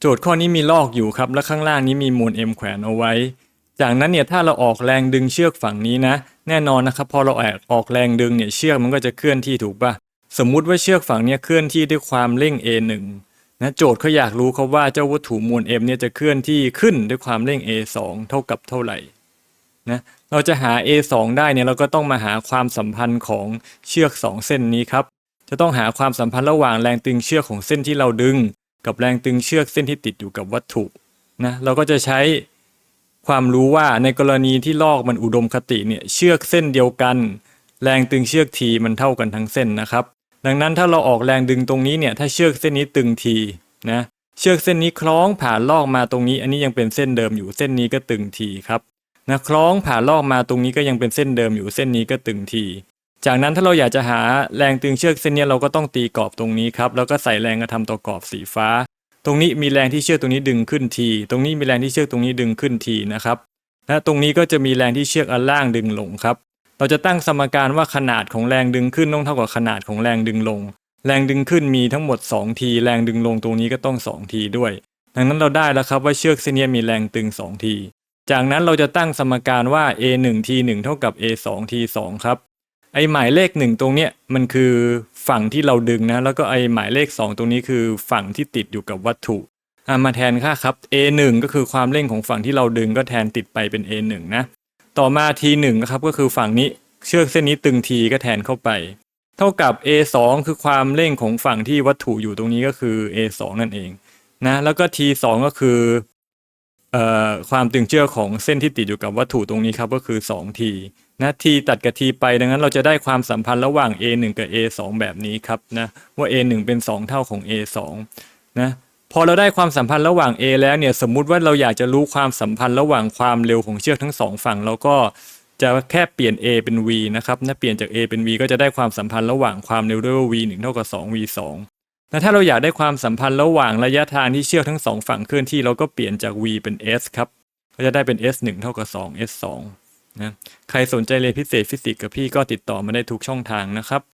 โจทย์ข้อนี้มีลอกอยู่ครับ และข้างล่างนี้มีมวล m แขวนเอาไว้ จากนั้นเนี่ยถ้าเราออกแรงดึงเชือกฝั่งนี้นะ แน่นอนนะครับพอเราแอกออกแรงดึงเนี่ยเชือกมันก็จะเคลื่อนที่ถูกปะสมมุติว่าเชือกฝั่งนี้เคลื่อนที่ด้วยความเร่ง a1 นะโจทย์เขาอยากรู้ครับว่าเจ้าวัตถุมวล m เนี่ยจะเคลื่อนที่ขึ้นด้วยความเร่ง a2 เท่ากับเท่าไหร่นะเราจะหา a2 ได้เนี่ยเราก็ต้องมาหาความสัมพันธ์ของเชือก 2 เส้นนี้ครับจะต้องหาความสัมพันธ์ระหว่างแรงตึงเชือกของเส้นที่เราดึง กับแรงตึงเชือกเส้นที่ติดอยู่กับวัตถุนะเราก็จะใช้ความรู้ว่าในกรณีที่ลอกมันอุดมคติเนี่ยเชือกเส้นเดียวกัน แรงตึงเชือกทีมันเท่ากันทั้งเส้นนะครับ ดังนั้นถ้าเราออกแรงดึงตรงนี้เนี่ยถ้าเชือกเส้นนี้ตึงทีนะเชือกเส้นนี้คล้องผ่านลอกมาตรงนี้ อันนี้ยังเป็นเส้นเดิมอยู่เส้นนี้ก็ตึงทีครับนะคล้องผ่านลอกมาตรงนี้ก็ยังเป็นเส้นเดิมอยู่เส้นนี้ก็ตึงที จากนั้นถ้าเราอยากจะหาแรงตึงเชือกเส้นนี้เราก็ต้องตีกรอบตรงนี้ครับแล้วก็ใส่แรงกระทำต่อกรอบสีฟ้า ตรงนี้มีแรงที่เชือกตรงนี้ดึงขึ้นที ตรงนี้มีแรงที่เชือกตรงนี้ดึงขึ้นทีนะครับและตรงนี้ก็จะมีแรงที่เชือกอันล่างดึงลงครับ เราจะตั้งสมการว่าขนาดของแรงดึงขึ้นต้องเท่ากับขนาดของแรงดึงลง แรงดึงขึ้นมีทั้งหมด 2 ที แรงดึงลงตรงนี้ก็ต้อง 2 ทีด้วย ดังนั้นเราได้แล้วครับว่าเชือกเส้นนี้มีแรงตึง 2 ที จากนั้นเราจะตั้งสมการว่า a 1 t 1เท่ากับ a 2 t 2ครับ ไอหมายเลขหนึ่งตรงเนี้ยมันคือฝั่งที่เราดึงนะ แล้วก็ไอหมายเลข 2 ตรงนี้คือฝั่งที่ติดอยู่กับวัตถุอะมาแทนค่าครับ a 1 ก็คือความเร่งของฝั่งที่เราดึงก็แทนติดไปเป็น a 1 นะ ต่อมา t 1 นะครับก็คือฝั่งนี้เชือกเส้นนี้ตึง t ก็แทนเข้าไป เท่ากับ a 2 คือความเร่งของฝั่งที่วัตถุอยู่ตรงนี้ก็คือ a 2 นั่นเองนะแล้วก็ t 2 ก็คือเอ่อความตึงเชือกของเส้นที่ติดอยู่กับวัตถุตรงนี้ครับก็คือ 2t นะ t ตัดกับ t ไปดังนั้นเราจะได้ความสัมพันธ์ระหว่าง a 1กับ a 2แบบนี้ครับนะว่า a 1เป็น 2 เท่าของ a 2นะพอเราได้ความสัมพันธ์ระหว่าง a แล้วเนี่ยสมมุติว่าเราอยากจะรู้ความสัมพันธ์ระหว่างความเร็วของเชือกทั้งสองฝั่งเราก็จะแค่เปลี่ยน a เป็น v นะครับนะเปลี่ยนจาก a เป็น v ก็จะได้ความสัมพันธ์ระหว่างความเร็วด้วยว่า v 1เท่ากับ2 v 2และถ้าเราอยากได้ความสัมพันธ์ระหว่างระยะทางที่เชือกทั้งสองฝั่งเคลื่อนที่เราก็เปลี่ยนจาก v เป็น s ครับก็จะได้เป็น s 1เท่ากับ2 s 2 นะใครสนใจเรียนพิเศษฟิสิกส์กับพี่ก็ติดต่อมาได้ทุกช่องทางนะครับ